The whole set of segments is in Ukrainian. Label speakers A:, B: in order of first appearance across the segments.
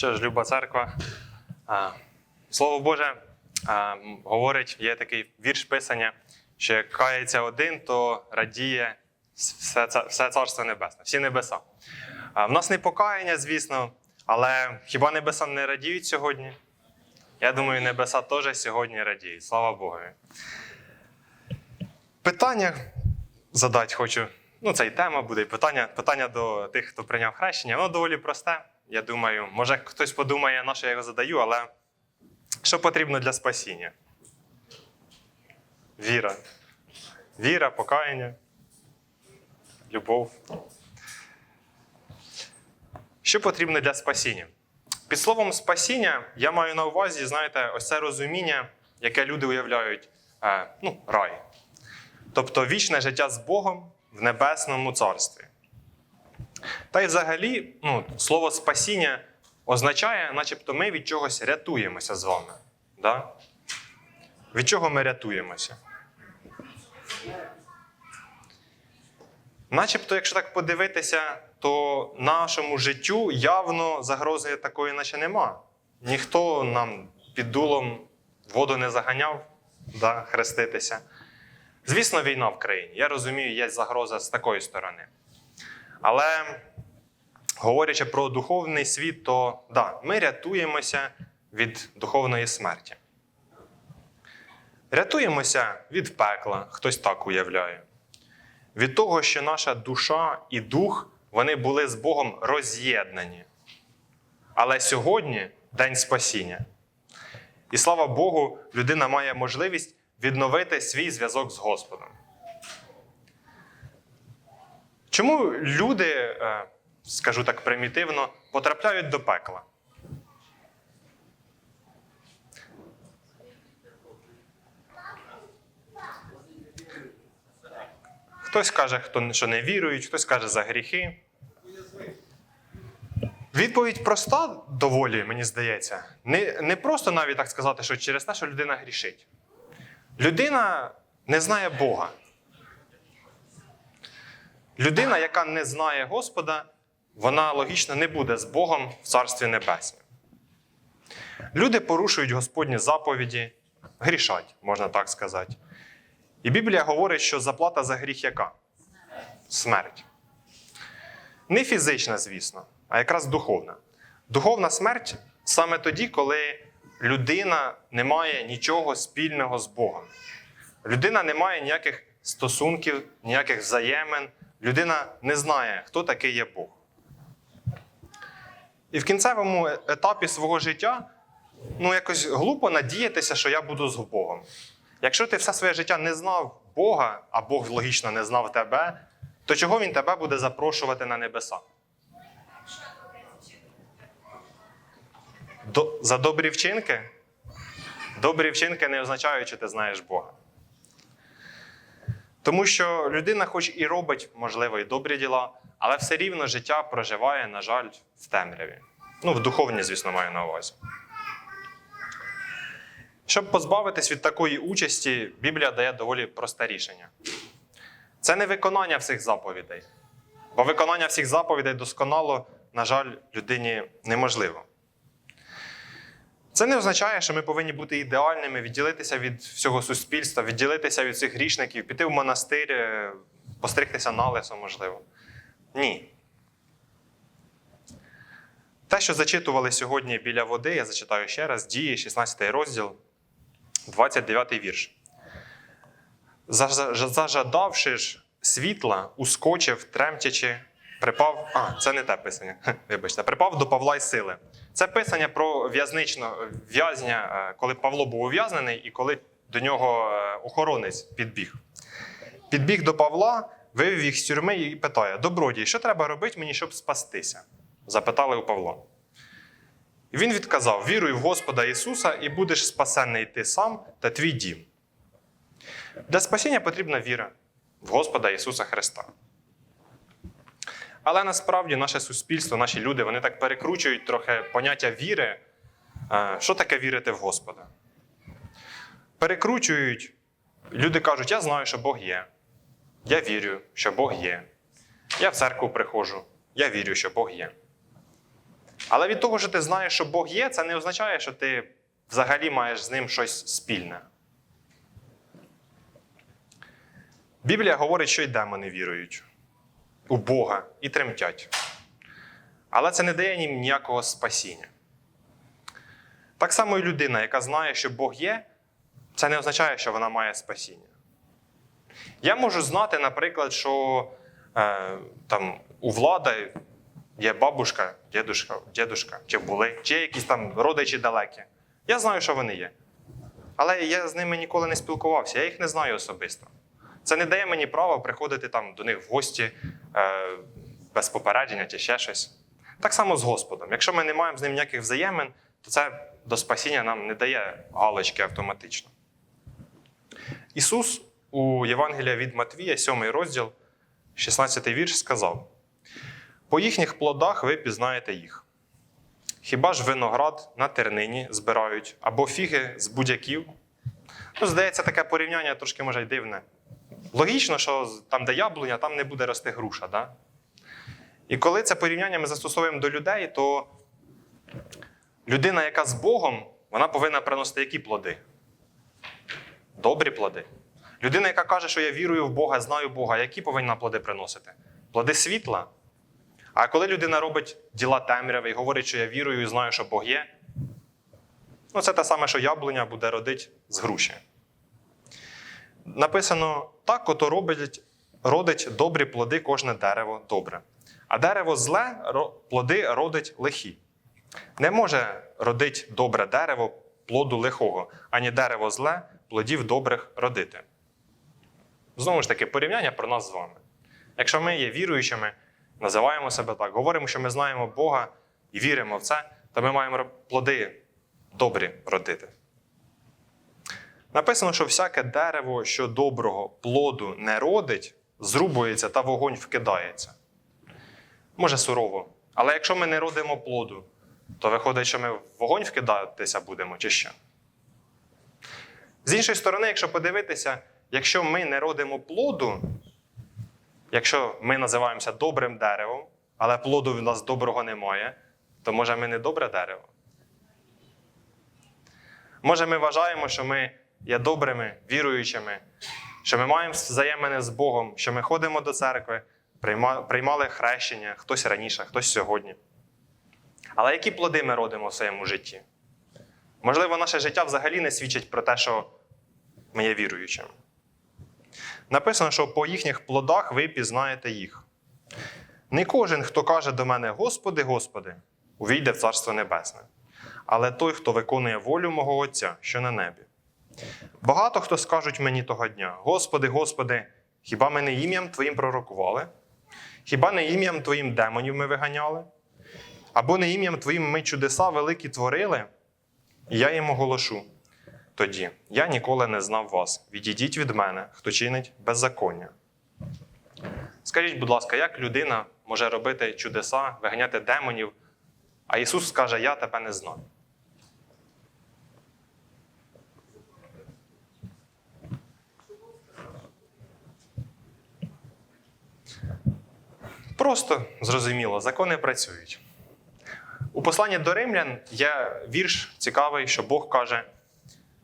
A: Що ж, люба церква, слово Боже говорить, є такий вірш писання, що як кається один, то радіє все, все царство небесне, всі небеса. В нас не покаяння, звісно, але хіба небеса не радіють сьогодні? Я думаю, небеса теж сьогодні радіють. Слава Богу. Питання задати хочу. Ну, це і тема буде, і питання, питання до тих, хто прийняв хрещення. Воно доволі просте. Я думаю, може хтось подумає, на що я його задаю, але що потрібно для спасіння? Віра. Віра, покаяння, любов. Що потрібно для спасіння? Під словом спасіння я маю на увазі, знаєте, ось це розуміння, яке люди уявляють, е, ну, рай. Тобто вічне життя з Богом в небесному царстві. Та й взагалі, ну, слово спасіння означає, начебто ми від чогось рятуємося з вами. Да? Від чого ми рятуємося? Начебто, якщо так подивитися, то нашому життю явно загрози такої наче нема. Ніхто нам під дулом воду не заганяв да, хреститися. Звісно, війна в країні. Я розумію, є загроза з такої сторони. Але говорячи про духовний світ, то да, ми рятуємося від духовної смерті. Рятуємося від пекла, хтось так уявляє. Від того, що наша душа і дух вони були з Богом роз'єднані. Але сьогодні день спасіння. І слава Богу, людина має можливість відновити свій зв'язок з Господом. Чому люди, е, скажу так примітивно, потрапляють до пекла? Хтось каже, що не вірують, хтось каже за гріхи. Відповідь проста доволі, мені здається. Не, не просто навіть так сказати, що через те, що людина грішить. Людина не знає Бога. Людина, яка не знає Господа, вона логічно не буде з Богом в Царстві Небесному. Люди порушують Господні заповіді, грішать, можна так сказати. І Біблія говорить, що заплата за гріх яка? Смерть. Не фізична, звісно, а якраз духовна. Духовна смерть саме тоді, коли людина не має нічого спільного з Богом. Людина не має ніяких стосунків, ніяких взаємин. Людина не знає, хто такий є Бог. І в кінцевому етапі свого життя ну, якось глупо надіятися, що я буду з Богом. Якщо ти все своє життя не знав Бога, а Бог логічно не знав тебе, то чого він тебе буде запрошувати на небеса? До, за добрі вчинки? Добрі вчинки не означають, що ти знаєш Бога. Тому що людина, хоч і робить, можливо, і добрі діла, але все рівно життя проживає, на жаль, в темряві. Ну, в духовні, звісно, маю на увазі. Щоб позбавитись від такої участі, Біблія дає доволі просте рішення. Це не виконання всіх заповідей. Бо виконання всіх заповідей досконало, на жаль, людині неможливо. Це не означає, що ми повинні бути ідеальними, відділитися від всього суспільства, відділитися від цих грішників, піти в монастир, е, постригтися на лесо, можливо. Ні. Те, що зачитували сьогодні біля води, я зачитаю ще раз, дії, 16 розділ, 29 вірш. Зажадавши ж світла, ускочив, тремтячи, припав. А, це не те писання. Вибачте, припав до Павла й сили. Це писання про в'язничного в'язня, е, коли Павло був ув'язнений і коли до нього е, охоронець підбіг. Підбіг до Павла, вивів їх з тюрми і питає: Добродій, що треба робити мені, щоб спастися? Запитали у Павла. І він відказав: Віруй в Господа Ісуса, і будеш спасенний ти сам та твій дім. Для спасіння потрібна віра в Господа Ісуса Христа. Але насправді наше суспільство, наші люди, вони так перекручують трохи поняття віри. Е, Що таке вірити в Господа? Перекручують. Люди кажуть, я знаю, що Бог є. Я вірю, що Бог є. Я в церкву приходжу. Я вірю, що Бог є. Але від того, що ти знаєш, що Бог є, це не означає, що ти взагалі маєш з ним щось спільне. Біблія говорить, що й демони вірують у Бога і тремтять. Але це не дає їм ніякого спасіння. Так само і людина, яка знає, що Бог є, це не означає, що вона має спасіння. Я можу знати, наприклад, що е, там у влада є бабушка, дідушка, дідушка, чи були, чи є якісь там родичі далекі. Я знаю, що вони є. Але я з ними ніколи не спілкувався, я їх не знаю особисто. Це не дає мені права приходити там до них в гості без попередження чи ще щось. Так само з Господом. Якщо ми не маємо з ним ніяких взаємин, то це до спасіння нам не дає галочки автоматично. Ісус у Євангелія від Матвія, 7 розділ, 16 вірш, сказав: По їхніх плодах ви пізнаєте їх. Хіба ж виноград на тернині збирають або фіги з будяків? Ну, здається, таке порівняння трошки може й дивне. Логічно, що там, де яблуня, там не буде рости груша. Да? І коли це порівняння ми застосовуємо до людей, то людина, яка з Богом, вона повинна приносити які плоди? Добрі плоди. Людина, яка каже, що я вірую в Бога, знаю Бога, які повинна плоди приносити? Плоди світла. А коли людина робить діла темряви і говорить, що я вірую і знаю, що Бог є, ну це те саме, що яблуня буде родити з груші. Написано: так, ото робить, родить добрі плоди кожне дерево добре. А дерево зле плоди родить лихі. Не може родить добре дерево плоду лихого, ані дерево зле плодів добрих родити. Знову ж таки, порівняння про нас з вами. Якщо ми є віруючими, називаємо себе так, говоримо, що ми знаємо Бога і віримо в це, то ми маємо плоди добрі родити. Написано, що всяке дерево, що доброго плоду не родить, зрубується та вогонь вкидається. Може сурово. Але якщо ми не родимо плоду, то виходить, що ми в вогонь вкидатися будемо чи що? З іншої сторони, якщо подивитися, якщо ми не родимо плоду, якщо ми називаємося добрим деревом, але плоду в нас доброго немає, то може ми не добре дерево? Може, ми вважаємо, що ми є добрими, віруючими, що ми маємо взаємини з Богом, що ми ходимо до церкви, приймали хрещення, хтось раніше, хтось сьогодні. Але які плоди ми родимо в своєму житті? Можливо, наше життя взагалі не свідчить про те, що ми є віруючими. Написано, що по їхніх плодах ви пізнаєте їх. Не кожен, хто каже до мене Господи, Господи, увійде в Царство Небесне, але той, хто виконує волю мого Отця, що на небі. Багато хто скажуть мені того дня: Господи, Господи, хіба ми не ім'ям Твоїм пророкували? Хіба не ім'ям Твоїм демонів ми виганяли? Або не ім'ям Твоїм ми чудеса великі творили? І я їм оголошу. Тоді я ніколи не знав вас. Відійдіть від мене, хто чинить беззаконня. Скажіть, будь ласка, як людина може робити чудеса, виганяти демонів, а Ісус скаже: Я тебе не знаю. Просто зрозуміло, закони працюють. У посланні до римлян є вірш цікавий, що Бог каже,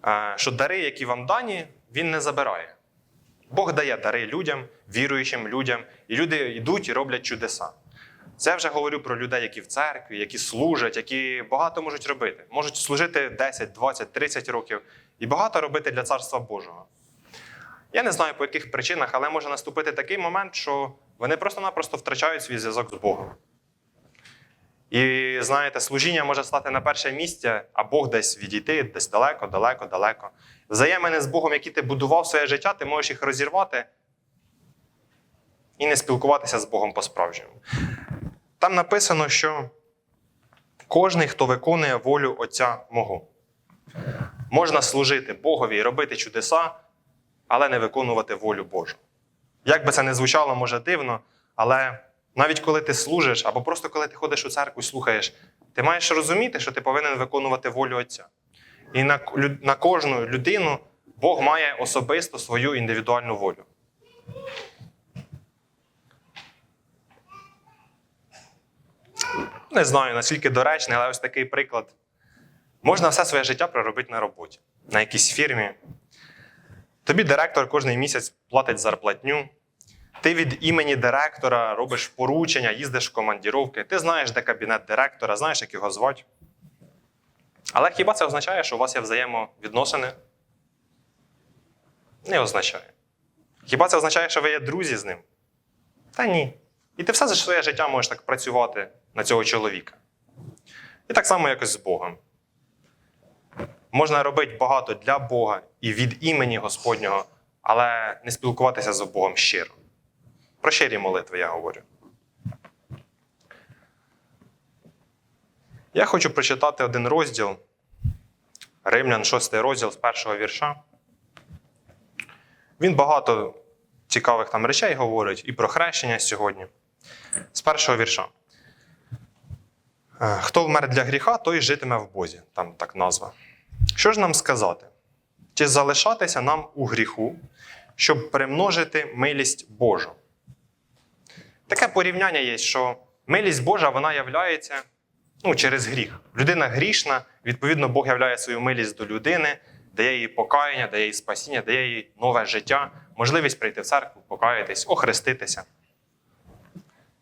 A: е, що дари, які вам дані, Він не забирає. Бог дає дари людям, віруючим людям, і люди йдуть і роблять чудеса. Це я вже говорю про людей, які в церкві, які служать, які багато можуть робити. Можуть служити 10, 20, 30 років і багато робити для Царства Божого. Я не знаю по яких причинах, але може наступити такий момент, що вони просто-напросто втрачають свій зв'язок з Богом. І знаєте, служіння може стати на перше місце, а Бог десь відійти, десь далеко, далеко, далеко. Взаємини з Богом, які ти будував своє життя, ти можеш їх розірвати і не спілкуватися з Богом по-справжньому. Там написано, що кожний, хто виконує волю Отця мого. Можна служити Богові і робити чудеса, але не виконувати волю Божу. Як би це не звучало, може дивно, але навіть коли ти служиш, або просто коли ти ходиш у церкву і слухаєш, ти маєш розуміти, що ти повинен виконувати волю Отця. І на, на кожну людину Бог має особисто свою індивідуальну волю. Не знаю, наскільки доречний, але ось такий приклад. Можна все своє життя проробити на роботі, на якійсь фірмі. Тобі директор кожен місяць платить зарплатню. Ти від імені директора робиш поручення, їздиш в командіровки, ти знаєш, де кабінет директора, знаєш, як його звати. Але хіба це означає, що у вас є взаємовідносини? Не означає. Хіба це означає, що ви є друзі з ним? Та ні. І ти все за своє життя можеш так працювати на цього чоловіка. І так само якось з Богом. Можна робити багато для Бога і від імені Господнього, але не спілкуватися з Богом щиро. Про щирі молитви я говорю. Я хочу прочитати один розділ. Римлян, 6 розділ з першого вірша. Він багато цікавих там речей говорить і про хрещення сьогодні. З першого вірша. Е, Хто вмер для гріха, той житиме в Бозі. Там так назва. Що ж нам сказати? Чи залишатися нам у гріху, щоб примножити милість Божу? Таке порівняння є, що милість Божа вона являється ну, через гріх. Людина грішна, відповідно, Бог являє свою милість до людини, дає їй покаяння, дає їй спасіння, дає їй нове життя, можливість прийти в церкву, покаятись, охреститися.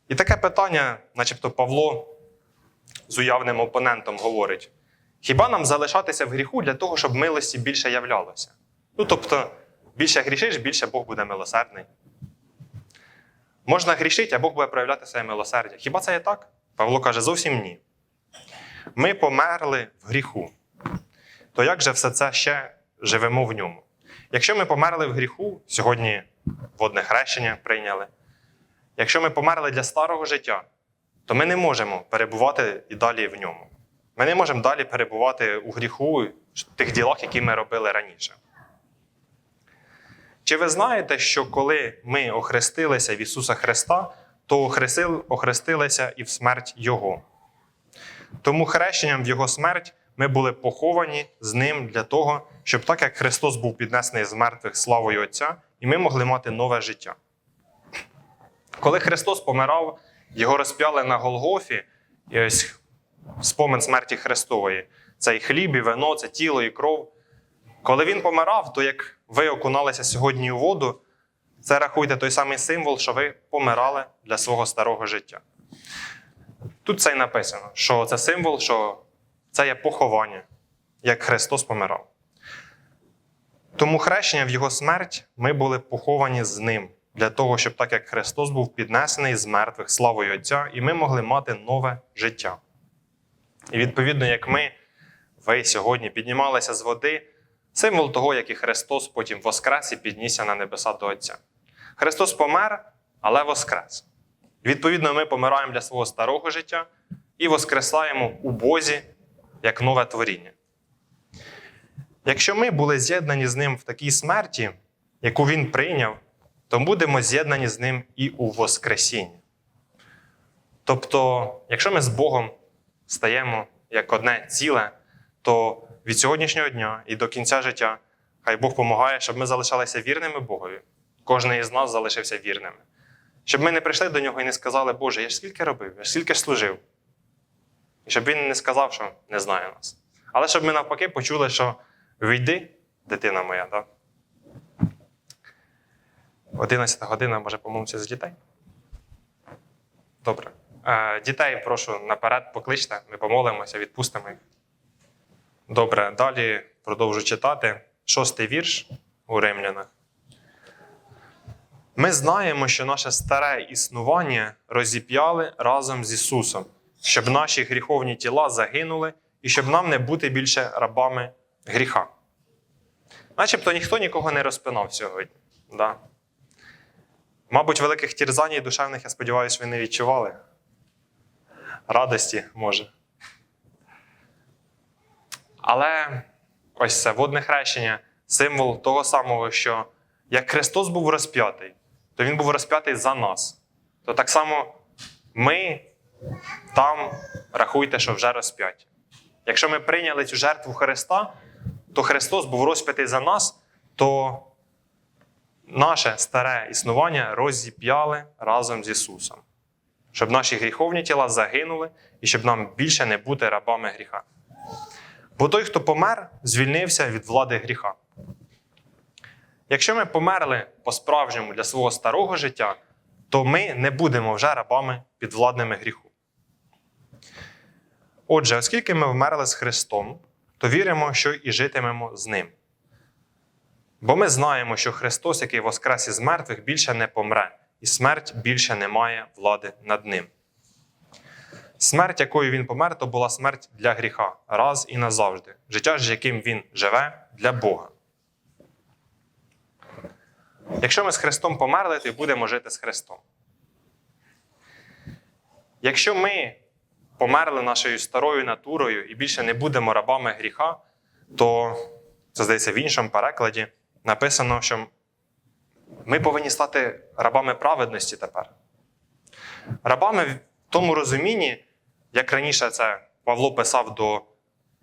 A: І таке питання, начебто Павло з уявним опонентом говорить: хіба нам залишатися в гріху для того, щоб милості більше являлося? Ну, тобто, більше грішиш, більше Бог буде милосердний. Можна грішити, а Бог буде проявляти своє милосердя. Хіба це є так? Павло каже, зовсім ні. Ми померли в гріху. То як же все це ще живемо в ньому? Якщо ми померли в гріху, сьогодні водне хрещення прийняли. Якщо ми померли для старого життя, то ми не можемо перебувати і далі в ньому. Ми не можемо далі перебувати у гріху тих ділах, які ми робили раніше. Чи ви знаєте, що коли ми охрестилися в Ісуса Христа, то охрестилися і в смерть Його? Тому хрещенням в Його смерть ми були поховані з Ним для того, щоб так як Христос був піднесений з мертвих славою Отця, і ми могли мати нове життя. Коли Христос помирав, його розп'яли на Голгофі, і ось спомин смерті Христової. Це і хліб, і вино, це тіло, і кров. Коли він помирав, то як ви окуналися сьогодні у воду, це рахуйте той самий символ, що ви помирали для свого старого життя. Тут це й написано, що це символ, що це є поховання, як Христос помирав. Тому хрещення в Його смерть ми були поховані з Ним, для того, щоб так як Христос був піднесений з мертвих славою Отця, і ми могли мати нове життя. І відповідно, як ми, ви сьогодні піднімалися з води, символ того, як і Христос потім воскрес і піднісся на небеса до Отця. Христос помер, але воскрес. Відповідно, ми помираємо для свого старого життя і воскресаємо у Бозі як нове творіння. Якщо ми були з'єднані з Ним в такій смерті, яку Він прийняв, то будемо з'єднані з Ним і у Воскресінні. Тобто, якщо ми з Богом стаємо як одне ціле, то від сьогоднішнього дня і до кінця життя хай Бог допомагає, щоб ми залишалися вірними Богові. Кожен із нас залишився вірними. Щоб ми не прийшли до нього і не сказали, Боже, я ж скільки робив, я ж скільки служив. І щоб він не сказав, що не знає нас. Але щоб ми навпаки почули, що війди, дитина моя, так? 11 година, може, помолимося з дітей? Добре. Дітей прошу наперед покличте, ми помолимося, відпустимо їх. Добре, далі продовжу читати. Шостий вірш у Римлянах. Ми знаємо, що наше старе існування розіп'яли разом з Ісусом, щоб наші гріховні тіла загинули і щоб нам не бути більше рабами гріха. Начебто ніхто нікого не розпинав сьогодні. Да? Мабуть, великих тірзань і душевних, я сподіваюся, ви не відчували. Радості може. Але ось це водне хрещення символ того самого, що як Христос був розп'ятий, то Він був розп'ятий за нас. То так само ми там рахуйте, що вже розп'яті. Якщо ми прийняли цю жертву Христа, то Христос був розп'ятий за нас, то наше старе існування розіп'яли разом з Ісусом. Щоб наші гріховні тіла загинули і щоб нам більше не бути рабами гріха. Бо той, хто помер, звільнився від влади гріха. Якщо ми померли по-справжньому для свого старого життя, то ми не будемо вже рабами підвладними гріху. Отже, оскільки ми вмерли з Христом, то віримо, що і житимемо з Ним. Бо ми знаємо, що Христос, який воскрес із мертвих, більше не помре, і смерть більше не має влади над ним. Смерть, якою він помер, то була смерть для гріха раз і назавжди. Життя ж, яким він живе, для Бога. Якщо ми з Христом померли, то будемо жити з Христом. Якщо ми померли нашою старою натурою і більше не будемо рабами гріха, то це здається в іншому перекладі написано, що ми повинні стати рабами праведності тепер. Рабами в тому розумінні, як раніше це Павло писав до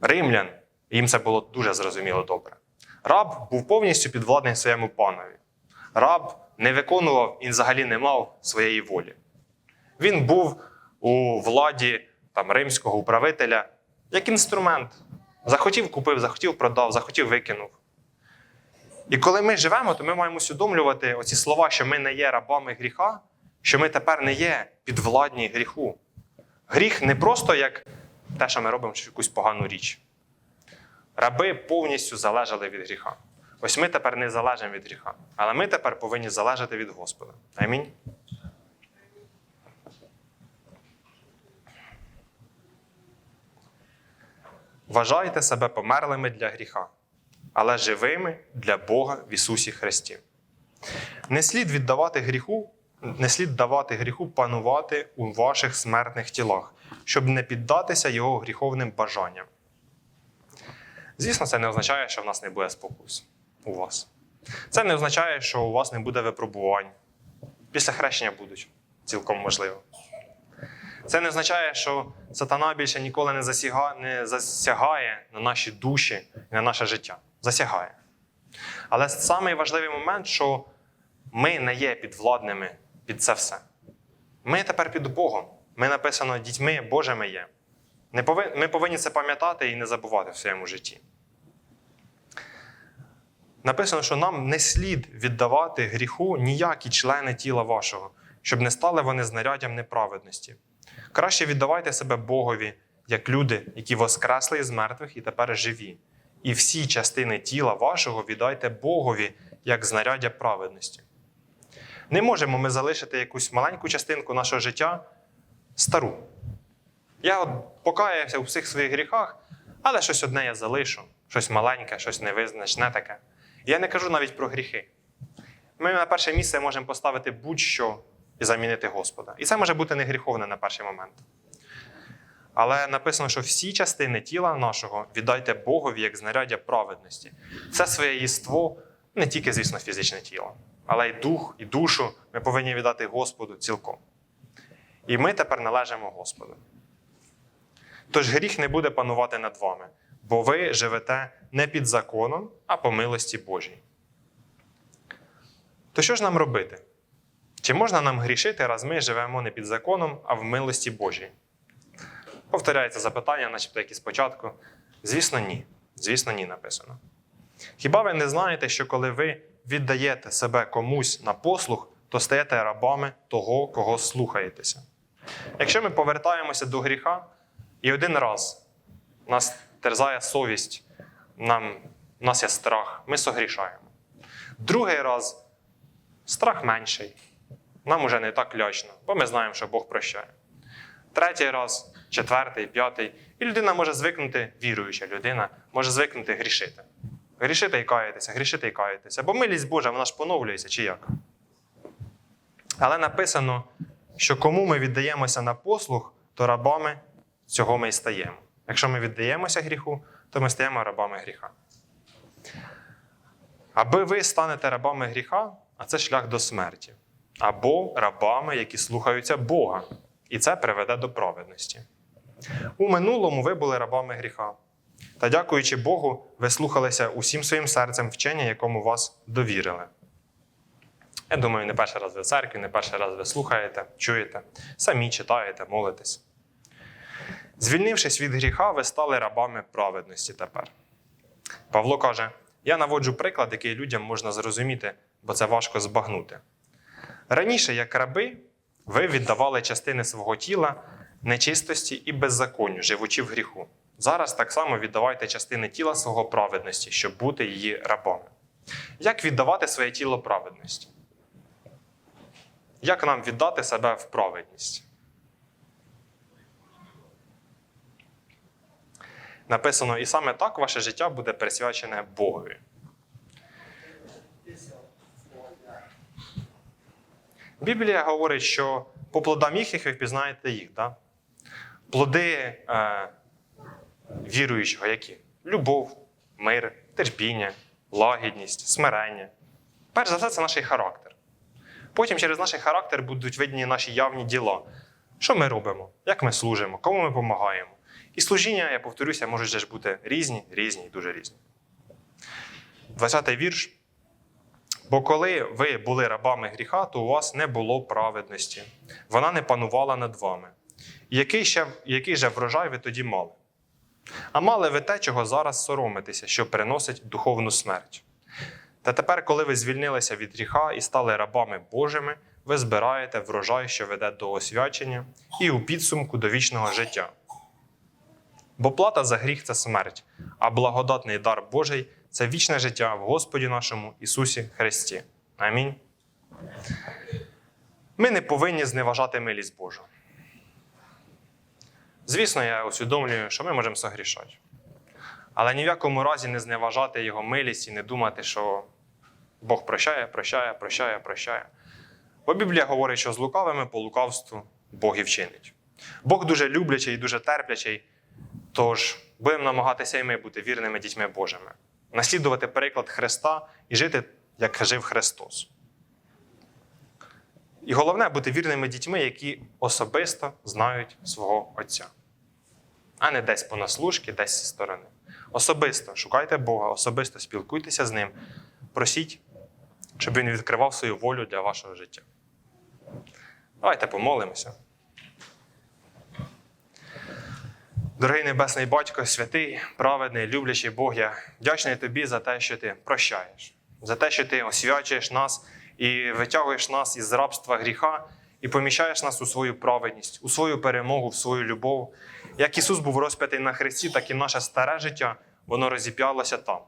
A: римлян, їм це було дуже зрозуміло добре. Раб був повністю підвладний своєму панові. Раб не виконував і взагалі не мав своєї волі. Він був у владі там, римського управителя як інструмент. Захотів купив, захотів продав, захотів викинув. І коли ми живемо, то ми маємо усвідомлювати оці слова, що ми не є рабами гріха, що ми тепер не є підвладні гріху. Гріх не просто як те, що ми робимо чи якусь погану річ. Раби повністю залежали від гріха. Ось ми тепер не залежимо від гріха, але ми тепер повинні залежати від Господа. Амінь. Вважайте себе померлими для гріха, але живими для Бога в Ісусі Христі. Не слід віддавати гріху, не слід давати гріху панувати у ваших смертних тілах, щоб не піддатися його гріховним бажанням. Звісно, це не означає, що в нас не буде спокус у вас. Це не означає, що у вас не буде випробувань. Після хрещення будуть, цілком можливо. Це не означає, що сатана більше ніколи не, засягає на наші душі і на наше життя. Засягає. Але самий важливий момент, що ми не є підвладними під це все. Ми тепер під Богом. Ми написано дітьми Божими є. Ми повинні це пам'ятати і не забувати в своєму житті. Написано, що нам не слід віддавати гріху ніякі члени тіла вашого, щоб не стали вони знаряддям неправедності. Краще віддавайте себе Богові, як люди, які воскресли із мертвих і тепер живі. І всі частини тіла вашого віддайте Богові як знаряддя праведності. Не можемо ми залишити якусь маленьку частинку нашого життя стару. Я от покаявся у всіх своїх гріхах, але щось одне я залишу, щось маленьке, щось невизначне таке. Я не кажу навіть про гріхи. Ми на перше місце можемо поставити будь-що і замінити Господа. І це може бути не гріховне на перший момент. Але написано, що всі частини тіла нашого віддайте Богові як знаряддя праведності. Це своє єство, не тільки, звісно, фізичне тіло, але й дух, і душу ми повинні віддати Господу цілком. І ми тепер належимо Господу. Тож гріх не буде панувати над вами, бо ви живете не під законом, а по милості Божій. То що ж нам робити? Чи можна нам грішити, раз ми живемо не під законом, а в милості Божій? Повторяється запитання, начебто як і спочатку. Звісно, ні. Звісно, ні, написано. Хіба ви не знаєте, що коли ви віддаєте себе комусь на послуг, то стаєте рабами того, кого слухаєтеся? Якщо ми повертаємося до гріха, і один раз нас терзає совість, нам, у нас є страх, ми согрішаємо. Другий раз страх менший. Нам уже не так лячно, бо ми знаємо, що Бог прощає. Третій раз, четвертий, п'ятий. І людина може звикнути, віруюча людина, може звикнути грішити. Грішити і каятися, грішити і каятися. Бо милість Божа, вона ж поновлюється чи як. Але написано, що кому ми віддаємося на послуг, то рабами цього ми і стаємо. Якщо ми віддаємося гріху, то ми стаємо рабами гріха. Аби ви станете рабами гріха, а це шлях до смерті або рабами, які слухаються Бога, і це приведе до праведності. У минулому ви були рабами гріха. Та, дякуючи Богу, ви слухалися усім своїм серцем вчення, якому вас довірили. Я думаю, не перший раз ви в церкві, не перший раз ви слухаєте, чуєте, самі читаєте, молитесь. Звільнившись від гріха, ви стали рабами праведності тепер. Павло каже: я наводжу приклад, який людям можна зрозуміти, бо це важко збагнути. Раніше, як раби, ви віддавали частини свого тіла нечистості і беззаконню, живучи в гріху. Зараз так само віддавайте частини тіла свого праведності, щоб бути її рабами. Як віддавати своє тіло праведності? Як нам віддати себе в праведність? Написано, і саме так ваше життя буде присвячене Богові. Біблія говорить, що по плодам їх ви впізнаєте їх. Да? Плоди е, віруючого які? Любов, мир, терпіння, лагідність, смирення. Перш за все, це наш характер. Потім через наш характер будуть видні наші явні діла. Що ми робимо? Як ми служимо, кому ми допомагаємо. І служіння, я повторюся, можуть ж бути різні, різні і дуже різні. 20-й вірш. Бо коли ви були рабами гріха, то у вас не було праведності. Вона не панувала над вами. Який, ще, який же врожай ви тоді мали? А мали ви те, чого зараз соромитеся, що приносить духовну смерть. Та тепер, коли ви звільнилися від гріха і стали рабами Божими, ви збираєте врожай, що веде до освячення, і у підсумку до вічного життя. Бо плата за гріх це смерть, а благодатний дар Божий це вічне життя в Господі нашому Ісусі Христі. Амінь. Ми не повинні зневажати милість Божу. Звісно, я усвідомлюю, що ми можемо согрішати. Але ні в якому разі не зневажати Його милість і не думати, що Бог прощає, прощає, прощає, прощає. Бо Біблія говорить, що з лукавими по лукавству Бог і вчинить. Бог дуже люблячий і дуже терплячий, тож будемо намагатися і ми бути вірними дітьми Божими, наслідувати приклад Христа і жити, як жив Христос. І головне бути вірними дітьми, які особисто знають свого Отця, а не десь понаслужки, десь зі сторони. Особисто шукайте Бога, особисто спілкуйтеся з ним, просіть, щоб він відкривав свою волю для вашого життя. Давайте помолимося. Дорогий Небесний Батько, святий, праведний, люблячий Бог, я вдячний тобі за те, що ти прощаєш, за те, що ти освячуєш нас і витягуєш нас із рабства гріха і поміщаєш нас у свою праведність, у свою перемогу, в свою любов. Як Ісус був розп'ятий на хресті, так і наше старе життя, воно розіп'ялося там.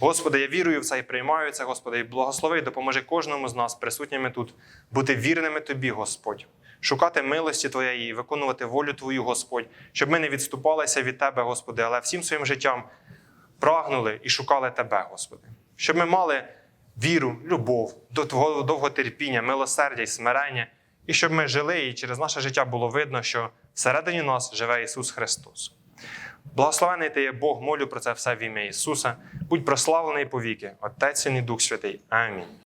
A: Господи, я вірую в це і приймаю це, Господи, і благослови, і допоможи кожному з нас, присутніми тут, бути вірними Тобі, Господь, шукати милості Твоєї, виконувати волю Твою, Господь, щоб ми не відступалися від Тебе, Господи, але всім своїм життям прагнули і шукали Тебе, Господи. Щоб ми мали віру, любов, до Твого довготерпіння, милосердя і смирення, і щоб ми жили, і через наше життя було видно, що всередині нас живе Ісус Христос. Благословений ти є Бог, молю про це все в ім'я Ісуса. Будь прославлений повіки, Отець і Дух Святий. Амінь.